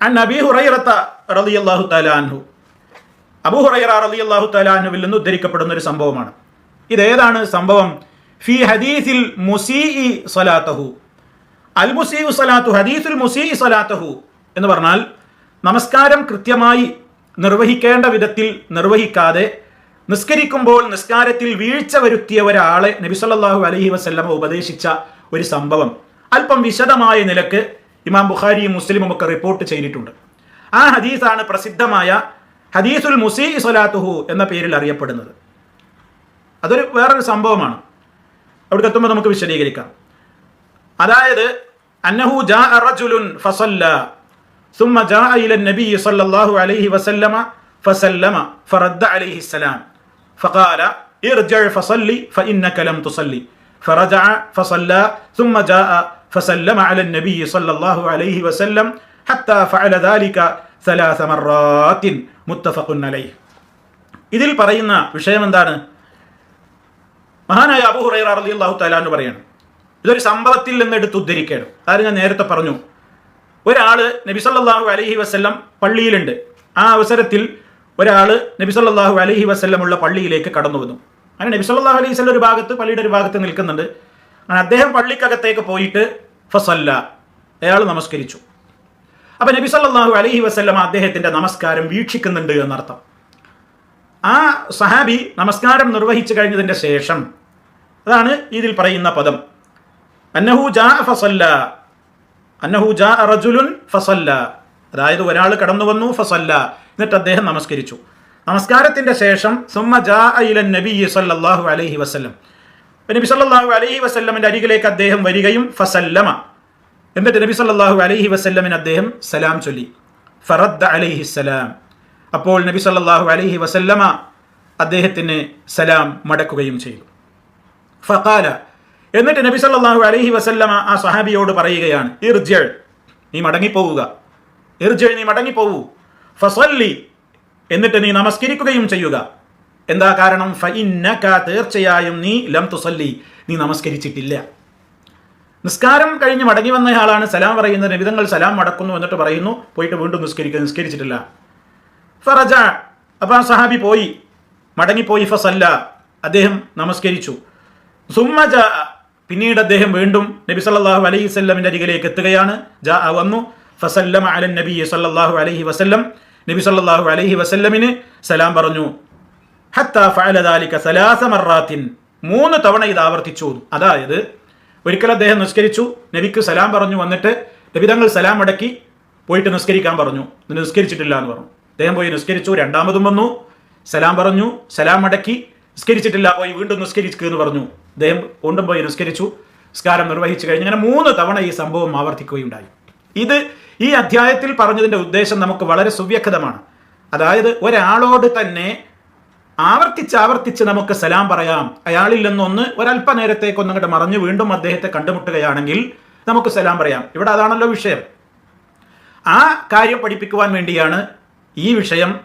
അൻ അബി ഹുറൈറത്ത റലിയല്ലാഹു തലാൻഹു അബു ഹുറൈറ റലിയല്ലാഹു തലാൻഹുവിൽ നിന്ന് ഉദ്ധരിക്കപ്പെടുന്ന ഒരു സംഭവമാണ്. ഇതേതാണ് സംഭവം? ഫി ഹദീസിൽ മുസീ സലാത്തഹു അൽ മുസീ സലാത്തു ഹദീസുൽ മുസീ സലാത്തഹു എന്ന് പറഞ്ഞാൽ നമസ്കാരം കൃത്യമായി നിർവഹിക്കേണ്ട വിധത്തിൽ നിർവഹിക്കാതെ നിസ്കരിക്കുമ്പോൾ നിസ്കാരത്തിൽ വീഴ്ച വരുത്തിയ ഒരാളെ നബിസല്ലാഹു അലഹി വസ്ല്ലമ ഉപദേശിച്ച ഒരു സംഭവം. അല്പം വിശദമായ നിലയ്ക്ക് ഇമാം ബുഖാരിയും മുസ്ലിമും ഒക്കെ റിപ്പോർട്ട് ചെയ്തിട്ടുണ്ട് ആ ഹദീസാണ് പ്രസിദ്ധമായ ഹദീസുൽ മുസീ സ്വലാത്തുഹു എന്ന പേരിൽ അറിയപ്പെടുന്നത് അതൊരു വേറൊരു സംഭവമാണ് അവിടേക്ക് എത്തുമ്പോൾ നമുക്ക് വിശദീകരിക്കാം അതായത് അന്നഹു ജാ റജുലുൻ ഫസല്ല ثم جاء إلى النبي صلى الله عليه وسلم فسلم فرد عليه السلام فقال ارجع فصلي فإنك لم تصلي فرجع فصلى ثم جاء فسلم على النبي صلى الله عليه وسلم حتى فعل ذلك ثلاث مرات متفق عليه ഇതിൽ പറയുന്ന വിഷയം എന്താണ് മഹാനായ അബു ഹുറൈറ റളിയല്ലാഹു തആല എന്ന് പറയാണ് ഇതൊരു സംഭവത്തിൽ നിന്ന് എടുത്ത് ഉദ്ധരിക്കണം അതായത് ഞാൻ നേരത്തെ പറഞ്ഞു ഒരാള് നബി സല്ലല്ലാഹു അലൈഹി വസല്ലം പള്ളിയിലുണ്ട് ആ അവസരത്തിൽ ഒരാൾ നബി സല്ലല്ലാഹു അലൈഹി വസല്ലം ഉള്ള പള്ളിയിലേക്ക് കടന്നു വന്നു അങ്ങനെ നബി സല്ലല്ലാഹു അലൈഹി വസല്ലം ഒരു ഭാഗത്ത് പള്ളിയുടെ ഒരു ഭാഗത്ത് നിൽക്കുന്നുണ്ട് അങ്ങനെ അദ്ദേഹം പള്ളിക്കകത്തേക്ക് പോയിട്ട് ഫസല്ല. അയാൾ നമസ്കരിച്ചു. അപ്പൊ നബി സല്ലാഹു അലഹി വസ്ല്ലാം അദ്ദേഹത്തിന്റെ നമസ്കാരം വീക്ഷിക്കുന്നുണ്ട് എന്നർത്ഥം. ആ സഹാബി നമസ്കാരം നിർവഹിച്ചു കഴിഞ്ഞതിന്റെ ശേഷം അതാണ് ഇതിൽ പറയുന്ന പദം. അന്നഹു ജാ ഫസല്ല. അന്നഹു ജാ റജുലുൻ ഫസല്ല. അതായത് ഒരാൾ കടന്നു വന്നു ഫസല്ല. എന്നിട്ട് അദ്ദേഹം നമസ്കരിച്ചു. നമസ്കാരത്തിന്റെ ശേഷം സുമ്മ ജാ നബി സല്ലാഹു അലഹി വസല്ലം. നബി സല്ലല്ലാഹു അലൈഹി വസ്ല്ലമിന്റെ അരികിലേക്ക് അദ്ദേഹം വരികയും ഫസല്ലമ. എന്നിട്ട് നബി സല്ലല്ലാഹു അലൈഹി വസ്ല്ലമിന് അദ്ദേഹം സലാം ചൊല്ലി. ഫറദ് അലൈഹി സലാം. അപ്പോൾ നബി സല്ലല്ലാഹു അലൈഹി വസല്ലമ അദ്ദേഹത്തിന് സലാം മടക്കുകയും ചെയ്തു. ഫഖാല. എന്നിട്ട് നബി സല്ലല്ലാഹു അലൈഹി വസല്ലമ ആ സഹാബിയോട് പറയുകയാണ് ഇർജൾ നീ മടങ്ങിപ്പോവുക. ഇർജൾ നീ മടങ്ങിപ്പോവൂ. ഫസല്ലി. എന്നിട്ട് നീ നമസ്കരിക്കുകയും ചെയ്യുക. എന്താ കാരണം? ഫഇന്നക തീർച്ചയായും നീ ലം തുസല്ലി നീ നമസ്കരിച്ചിട്ടില്ല. നിസ്കാരം കഴിഞ്ഞ് മടങ്ങി വന്നയാളാണ് സലാം പറയുന്നത്. നബിതങ്ങൾ സലാം മടക്കുന്നു എന്നിട്ട് പറയുന്നു പോയിട്ട് വീണ്ടും നിസ്കരിക്കുക നിസ്കരിച്ചിട്ടില്ല. ഫറജ അപ്പൊ സഹാബി പോയി. മടങ്ങിപ്പോയി ഫസല്ല അദ്ദേഹം നമസ്കരിച്ചു. സുമ്മജ പിന്നീട് അദ്ദേഹം വീണ്ടും നബി സല്ലാഹു അലൈഹി വസല്ലമിന്റെ അരികിലേക്ക് എത്തുകയാണ്. ജാ വന്നു. ഫസല്ലം അലൻ നബി സല്ലാഹു അലൈഹി വസല്ലം. നബി സല്ലാഹു അലൈഹി വസല്ലമിന് സലാം പറഞ്ഞു. മൂന്ന് തവണ ഇത് ആവർത്തിച്ചു. അതായത് ഒരിക്കൽ അദ്ദേഹം നിസ്കരിച്ചു നബിക്ക് സലാം പറഞ്ഞു വന്നിട്ട് നബിതങ്ങൾ സലാം അടക്കി പോയിട്ട് നിസ്കരിക്കാൻ പറഞ്ഞു. എന്നിട്ട് നിസ്കരിച്ചിട്ടില്ല എന്ന് പറഞ്ഞു. അദ്ദേഹം പോയി നിസ്കരിച്ചു രണ്ടാമതും വന്നു സലാം പറഞ്ഞു സലാം അടക്കി നിസ്കരിച്ചിട്ടില്ല പോയി വീണ്ടും നിസ്കരിക്കുക എന്ന് പറഞ്ഞു. അദ്ദേഹം കൊണ്ടും പോയി നിസ്കരിച്ചു നിസ്കാരം നിർവഹിച്ചു കഴിഞ്ഞ് അങ്ങനെ മൂന്ന് തവണ ഈ സംഭവം ആവർത്തിക്കുകയുണ്ടായി. ഇത് ഈ അധ്യായത്തിൽ പറഞ്ഞതിന്റെ ഉദ്ദേശം നമുക്ക് വളരെ സുവ്യക്തമാണ്. അതായത് ഒരാളോട് തന്നെ ആവർത്തിച്ച് ആവർത്തിച്ച് നമുക്ക് സലാം പറയാം. അയാളിൽ നിന്നൊന്ന് ഒരല്പനേരത്തേക്ക് ഒന്നങ്ങോട്ട് മറഞ്ഞ് വീണ്ടും അദ്ദേഹത്തെ കണ്ടുമുട്ടുകയാണെങ്കിൽ നമുക്ക് സലാം പറയാം. ഇവിടെ അതാണല്ലോ വിഷയം. ആ കാര്യം പഠിപ്പിക്കുവാൻ വേണ്ടിയാണ് ഈ വിഷയം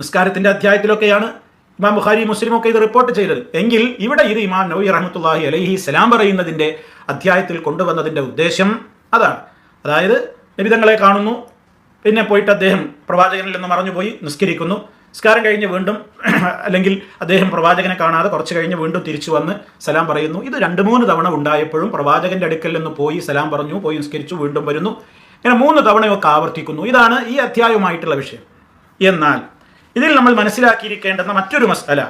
നിസ്കാരത്തിന്റെ അധ്യായത്തിലൊക്കെയാണ് ഇമാം ബുഖാരി മുസ്ലിം ഒക്കെ ഇത് റിപ്പോർട്ട് ചെയ്തത്. എങ്കിൽ ഇവിടെ ഇത് ഇമാം നബി റഹ്മത്തുല്ലാഹി അലൈഹി സലാം പറയുന്നതിന്റെ അധ്യായത്തിൽ കൊണ്ടുവന്നതിന്റെ ഉദ്ദേശം അതാണ്. അതായത് നബിതങ്ങളെ കാണുന്നു. പിന്നെ പോയിട്ട് അദ്ദേഹം പ്രവാചകനിൽ നിന്ന് മറഞ്ഞുപോയി നിസ്കരിക്കുന്നു. നിസ്കാരം കഴിഞ്ഞ് വീണ്ടും അല്ലെങ്കിൽ അദ്ദേഹം പ്രവാചകനെ കാണാതെ കുറച്ച് കഴിഞ്ഞ് വീണ്ടും തിരിച്ചു വന്ന് സലാം പറയുന്നു. ഇത് രണ്ട് മൂന്ന് തവണ ഉണ്ടായപ്പോഴും പ്രവാചകന്റെ അടുക്കൽ നിന്ന് പോയി സലാം പറഞ്ഞു പോയി നിസ്കരിച്ചു വീണ്ടും വരുന്നു. ഇങ്ങനെ മൂന്ന് തവണയൊക്കെ ആവർത്തിക്കുന്നു. ഇതാണ് ഈ അധ്യായമായിട്ടുള്ള വിഷയം. എന്നാൽ ഇതിൽ നമ്മൾ മനസ്സിലാക്കിയിരിക്കേണ്ടുന്ന മറ്റൊരു മസല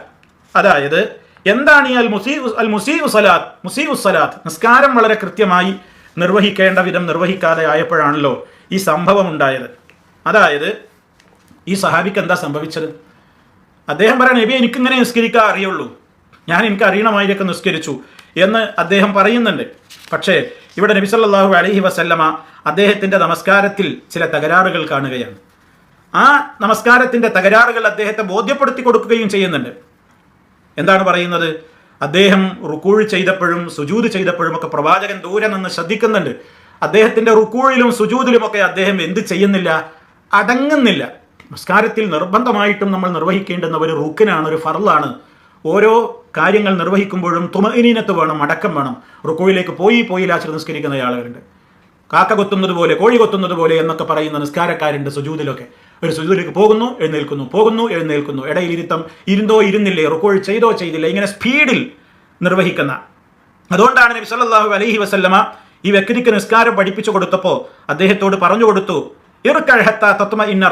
അതായത് എന്താണ് ഈ അൽ മുസീ അൽ മുസീ ഉസലാത്ത് മുസീ ഉസ്സലാത്ത് നിസ്കാരം വളരെ കൃത്യമായി നിർവഹിക്കേണ്ട വിധം നിർവഹിക്കാതെ ആയപ്പോഴാണല്ലോ ഈ സംഭവം ഉണ്ടായത്. അതായത് ഈ സഹാബിക്ക് എന്താ സംഭവിച്ചത്? അദ്ദേഹം പറയാൻ നബി എനിക്കിങ്ങനെ നിസ്കരിക്കാൻ അറിയുള്ളൂ. ഞാൻ എനിക്ക് അറിയണമായിരിക്കും നിസ്കരിച്ചു എന്ന് അദ്ദേഹം പറയുന്നുണ്ട്. പക്ഷേ ഇവിടെ നബി സല്ലല്ലാഹു അലഹി വസല്ലമ അദ്ദേഹത്തിന്റെ നമസ്കാരത്തിൽ ചില തകരാറുകൾ കാണുകയാണ്. ആ നമസ്കാരത്തിന്റെ തകരാറുകൾ അദ്ദേഹത്തെ ബോധ്യപ്പെടുത്തി കൊടുക്കുകയും ചെയ്യുന്നുണ്ട്. എന്താണ് പറയുന്നത്? അദ്ദേഹം റുക്കൂഴ് ചെയ്തപ്പോഴും സുജൂത് ചെയ്തപ്പോഴും ഒക്കെ പ്രവാചകൻ ദൂരെ നിന്ന് ശ്രദ്ധിക്കുന്നുണ്ട്. അദ്ദേഹത്തിന്റെ റുക്കൂഴിലും സുജൂതിലുമൊക്കെ അദ്ദേഹം എന്ത് ചെയ്യുന്നില്ല? അടങ്ങുന്നില്ല. നമസ്കാരത്തിൽ നിർബന്ധമായിട്ടും നമ്മൾ നിർവഹിക്കേണ്ടുന്ന ഒരു റുക്കിനാണ് ഒരു ഫറലാണ് ഓരോ കാര്യങ്ങൾ നിർവഹിക്കുമ്പോഴും തുമനീനത്ത് വേണം അടക്കം വേണം. റുക്കോയിലേക്ക് പോയി പോയി ലാശ്ര നിസ്കരിക്കുന്ന ആളുകളുണ്ട്. കാക്ക കൊത്തുന്നത് പോലെ കോഴി കൊത്തുന്നത് പോലെ എന്നൊക്കെ പറയുന്ന നിസ്കാരക്കാരുണ്ട് സുജൂതിലൊക്കെ. ഒരു സുജൂതിലേക്ക് പോകുന്നു എഴുന്നേൽക്കുന്നു പോകുന്നു എഴുന്നേൽക്കുന്നു. ഇടയിൽ ഇരുത്തം ഇരുന്നോ ഇരുന്നില്ലേ റുക്കോൾ ചെയ്തോ ചെയ്തില്ല ഇങ്ങനെ സ്പീഡിൽ നിർവഹിക്കുന്ന. അതുകൊണ്ടാണ് നബി സല്ലല്ലാഹു അലൈഹി വസല്ലമ ഈ വ്യക്തിക്ക് നിസ്കാരം പഠിപ്പിച്ചു കൊടുത്തപ്പോൾ അദ്ദേഹത്തോട് പറഞ്ഞു കൊടുത്തു ഇന്ന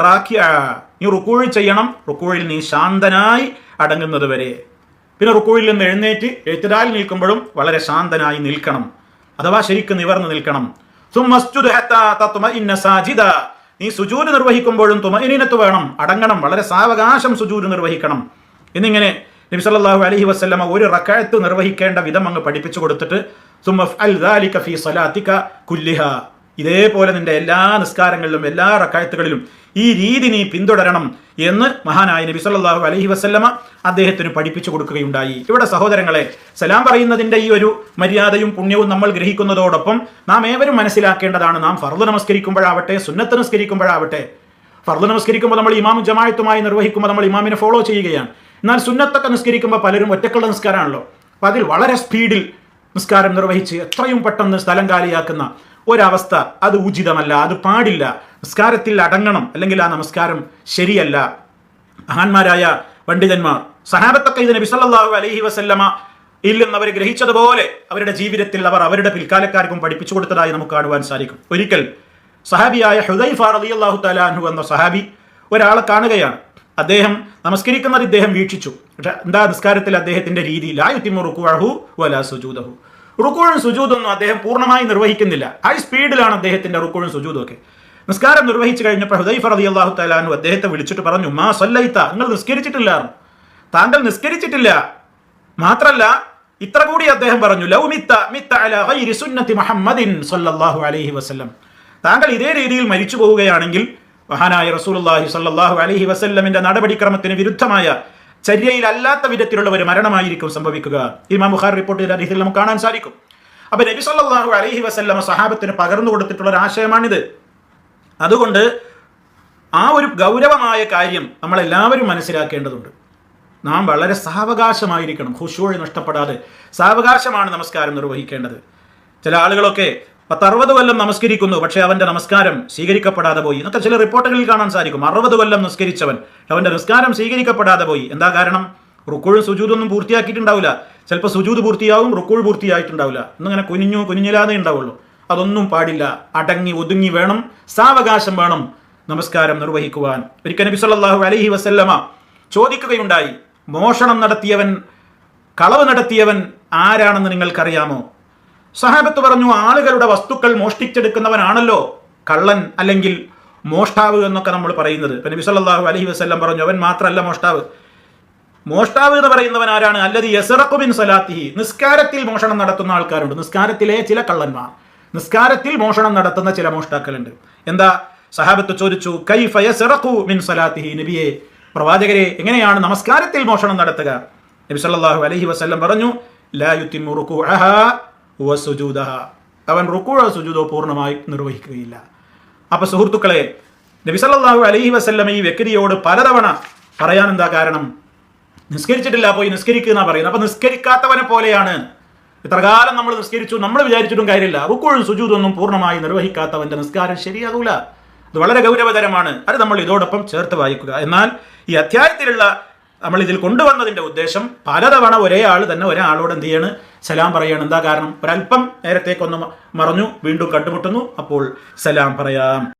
നീ റുക്കൂഴ് ചെയ്യണം. റുക്കൂഴിൽ നീ ശാന്തനായി അടങ്ങുന്നത് വരെ. പിന്നെ റുക്കൂഴിൽ നിന്ന് എഴുന്നേറ്റ് എഴുത്തിടാൽ നിൽക്കുമ്പോഴും വളരെ ശാന്തനായി നിൽക്കണം. അഥവാ ശരിക്കും നിവർന്ന് നിൽക്കണം. തത്മഇന്ന സാജിദ. നീ സുജൂര് നിർവഹിക്കുമ്പോഴും തുമഇനത്ത് വേണം. അടങ്ങണം. വളരെ സാവകാശം സുജൂര് നിർവഹിക്കണം. എന്നിങ്ങനെ നബി സല്ലല്ലാഹു അലൈഹി വസല്ലമ ഒരു റക്കായത്ത് നിർവഹിക്കേണ്ട വിധം അങ്ങ് പഠിപ്പിച്ചു കൊടുത്തിട്ട് സുമഫ് അൽ ദാലിക ഫീ സലാത്തിക കുല്ലിഹ. ഇതേപോലെ നിന്റെ എല്ലാ നിസ്കാരങ്ങളിലും എല്ലാ റക്കായത്തുകളിലും ഈ രീതി നീ പിന്തുടരണം എന്ന് മഹാനായ നബി സല്ലല്ലാഹു അലൈഹി വസല്ലമ അദ്ദേഹത്തിന് പഠിപ്പിച്ചു കൊടുക്കുകയുണ്ടായി. ഇവിടെ സഹോദരങ്ങളെ സലാം പറയുന്നതിന്റെ ഈ ഒരു മര്യാദയും പുണ്യവും നമ്മൾ ഗ്രഹിക്കുന്നതോടൊപ്പം നാം ഏവരും മനസ്സിലാക്കേണ്ടതാണ് നാം ഫർദ് നമസ്കരിക്കുമ്പോഴാവട്ടെ സുന്നത്ത് നമസ്കരിക്കുമ്പോഴാവട്ടെ. ഫർദ് നമസ്കരിക്കുമ്പോൾ നമ്മൾ ഇമാമും ജമായത്തുമായി നിർവഹിക്കുമ്പോൾ നമ്മൾ ഇമാമിനെ ഫോളോ ചെയ്യുകയാണ്. എന്നാൽ സുന്നത്തൊക്കെ നിസ്കരിക്കുമ്പോൾ പലരും ഒറ്റക്കുള്ള നിസ്കാരമാണല്ലോ. അപ്പോൾ അതിൽ വളരെ സ്പീഡിൽ നിസ്കാരം നിർവഹിച്ച് എത്രയും പെട്ടെന്ന് സ്ഥലം കാലിയാക്കുന്ന ഒരവസ്ഥ അത് ഉചിതമല്ല അത് പാടില്ല. നമസ്കാരത്തിൽ അടങ്ങണം അല്ലെങ്കിൽ ആ നമസ്കാരം ശരിയല്ല. മഹാന്മാരായ പണ്ഡിതന്മാർ സഹാബത്തൊക്കെ ഇത് നബി സല്ലല്ലാഹു അലൈഹി വസല്ലമ ഇൽ നിന്ന് അവർ ഗ്രഹിച്ചതുപോലെ അവരുടെ ജീവിതത്തിൽ അവർ അവരുടെ പിൽക്കാലക്കാർക്കും പഠിപ്പിച്ചു കൊടുത്തതായി നമുക്ക് കാണുവാൻ സാധിക്കും. ഒരിക്കൽ സഹാബിയായ ഹുദൈഫ റളിയല്ലാഹു തആല അൻഹു എന്ന സഹാബി ഒരാളെ കാണുകയാണ്. അദ്ദേഹം നമസ്കരിക്കുന്നത് ഇദ്ദേഹം വീക്ഷിച്ചു. പക്ഷെ എന്താ നിസ്കാരത്തിൽ അദ്ദേഹത്തിന്റെ രീതിയിൽ ആയുത്തിമുറുക്കുവാഹു വലാ സുജൂദഹു. റുക്കുഴും സുജൂതൊന്നും അദ്ദേഹം പൂർണമായി നിർവഹിക്കുന്നില്ല. ഹൈ സ്പീഡിലാണ് അദ്ദേഹത്തിന്റെ റുക്കുഴും സുജൂതും ഒക്കെ നിസ്കാരം നിർവഹിച്ചു കഴിഞ്ഞപ്പോൾ ഹുദൈഫ് റളിയല്ലാഹു അള്ളാഹു തലാനു അദ്ദേഹത്തെ വിളിച്ചിട്ട് പറഞ്ഞു മാ സല്ലൈത്ത നിങ്ങൾ നിസ്കരിച്ചിട്ടില്ല? താങ്കൾ നിസ്കരിച്ചിട്ടില്ല. മാത്രല്ല ഇത്ര കൂടി അദ്ദേഹം പറഞ്ഞു ലൗ മിത്ത മിത്ത അല ഗൈരി സുന്നത്തി മുഹമ്മദിൻ സല്ലല്ലാഹു അലൈഹി വസല്ലം. താങ്കൾ ഇതേ രീതിയിൽ മരിച്ചു പോവുകയാണെങ്കിൽ മഹാനായ റസൂലുള്ളാഹി സല്ലല്ലാഹു അലൈഹി വസല്ലമിന്റെ നടപടിക്രമത്തിന് വിരുദ്ധമായ ചര്യയിലല്ലാത്ത വിധത്തിലുള്ള ഒരു മരണമായിരിക്കും സംഭവിക്കുക. ഇമാം ബുഖാർ റിപ്പോർട്ട് ചെയ്ത രീതിയിൽ നമുക്ക് കാണാൻ സാധിക്കും. അപ്പൊ നബി സല്ലാഹു അലഹി വസല്ലമ സഹാബത്തിന് പകർന്നു കൊടുത്തിട്ടുള്ള ഒരു ആശയമാണിത്. അതുകൊണ്ട് ആ ഒരു ഗൗരവമായ കാര്യം നമ്മളെല്ലാവരും മനസ്സിലാക്കേണ്ടതുണ്ട്. നാം വളരെ സാവകാശമായിരിക്കണം. ഹുഷൂഴ് നഷ്ടപ്പെടാതെ സാവകാശമാണ് നമസ്കാരം നിർവഹിക്കേണ്ടത്. ചില ആളുകളൊക്കെ പത്തറുപത് കൊല്ലം നമസ്കരിക്കുന്നു പക്ഷേ അവന്റെ നമസ്കാരം സ്വീകരിക്കപ്പെടാതെ പോയി. എന്നൊക്കെ ചില റിപ്പോർട്ടുകളിൽ കാണാൻ സാധിക്കും. അറുപത് കൊല്ലം നിസ്കരിച്ചവൻ അവന്റെ നിസ്കാരം സ്വീകരിക്കപ്പെടാതെ പോയി. എന്താ കാരണം? റുക്കുഴും സുജൂതൊന്നും പൂർത്തിയാക്കിയിട്ടുണ്ടാവില്ല. ചിലപ്പോൾ സുജൂത് പൂർത്തിയാവും റുക്കുൾ പൂർത്തിയായിട്ടുണ്ടാവില്ല. എന്നിങ്ങനെ കുനിഞ്ഞു കുനിഞ്ഞില്ലാതെ ഉണ്ടാവുള്ളൂ. അതൊന്നും പാടില്ല. അടങ്ങി ഒതുങ്ങി വേണം സാവകാശം വേണം നമസ്കാരം നിർവഹിക്കുവാൻ. ഒരിക്കൽ നബി സല്ലല്ലാഹു അലൈഹി വസല്ലമ ചോദിക്കുകയുണ്ടായി മോഷണം നടത്തിയവൻ കളവ് നടത്തിയവൻ ആരാണെന്ന് നിങ്ങൾക്കറിയാമോ? സഹാബത്ത് പറഞ്ഞു ആളുകളുടെ വസ്തുക്കൾ മോഷ്ടിച്ചെടുക്കുന്നവനാണല്ലോ കള്ളൻ അല്ലെങ്കിൽ മോഷ്ടാവ് എന്നൊക്കെ നമ്മൾ പറയുന്നത്. ഇപ്പം നബി സല്ലല്ലാഹു അലൈഹി വസല്ലം പറഞ്ഞു അവൻ മാത്രമല്ല മോഷ്ടാവ്. മോഷ്ടാവ് എന്ന് പറയുന്നവൻ ആരാണ്? അല്ലത് യസറക്കുബിൻ സലാത്തിഹി. നിസ്കാരത്തിൽ മോഷണം നടത്തുന്ന ആൾക്കാരുണ്ട്. നിസ്കാരത്തിലെ ചില കള്ളന്മാർ. നിസ്കാരത്തിൽ മോഷണം നടത്തുന്ന ചില മോഷ്ടാക്കളുണ്ട്. എന്താ? സഹാബത്ത് ചോദിച്ചു കൈ യസറഖു മിൻ സലാത്തിഹി? നബിയെ പ്രവാചകരെ എങ്ങനെയാണ് നമസ്കാരത്തിൽ മോഷണം നടത്തുക? നബി സല്ലാഹു അലഹി വസല്ലം പറഞ്ഞു റുകൂഅഹാ അവൻ റുക്കുഴോ സുജൂദോ പൂർണമായി നിർവഹിക്കുകയില്ല. അപ്പൊ സുഹൃത്തുക്കളെ നബി സല്ലല്ലാഹു അലൈഹി വസല്ലം ഈ വ്യക്തിയോട് പലതവണ പറയാൻ എന്താ കാരണം? നിസ്കരിച്ചിട്ടില്ല പോയി നിസ്കരിക്കുക എന്നാ പറയുന്നത്. അപ്പൊ നിസ്കരിക്കാത്തവനെ പോലെയാണ്. ഇത്ര കാലം നമ്മൾ നിസ്കരിച്ചു നമ്മൾ വിചാരിച്ചിട്ടും കാര്യമില്ല. റുക്കൂഴും സുജൂതൊന്നും പൂർണമായി നിർവഹിക്കാത്തവന്റെ നിസ്കാരം ശരിയാകൂല. അത് വളരെ ഗൗരവതരമാണ്. അത് നമ്മൾ ഇതോടൊപ്പം ചേർത്ത് വായിക്കുക. എന്നാൽ ഈ അധ്യായത്തിലുള്ള നമ്മൾ ഇതിൽ കൊണ്ടുവന്നതിന്റെ ഉദ്ദേശം പലതവണ ഒരേ ആൾ തന്നെ ഒരാളോട് എന്ത് ചെയ്യാണ്? സലാം പറയാണ്. എന്താ കാരണം? ഒരല്പം നേരത്തേക്കൊന്ന് മറഞ്ഞു വീണ്ടും കണ്ടുമുട്ടുന്നു. അപ്പോൾ സലാം പറയാം.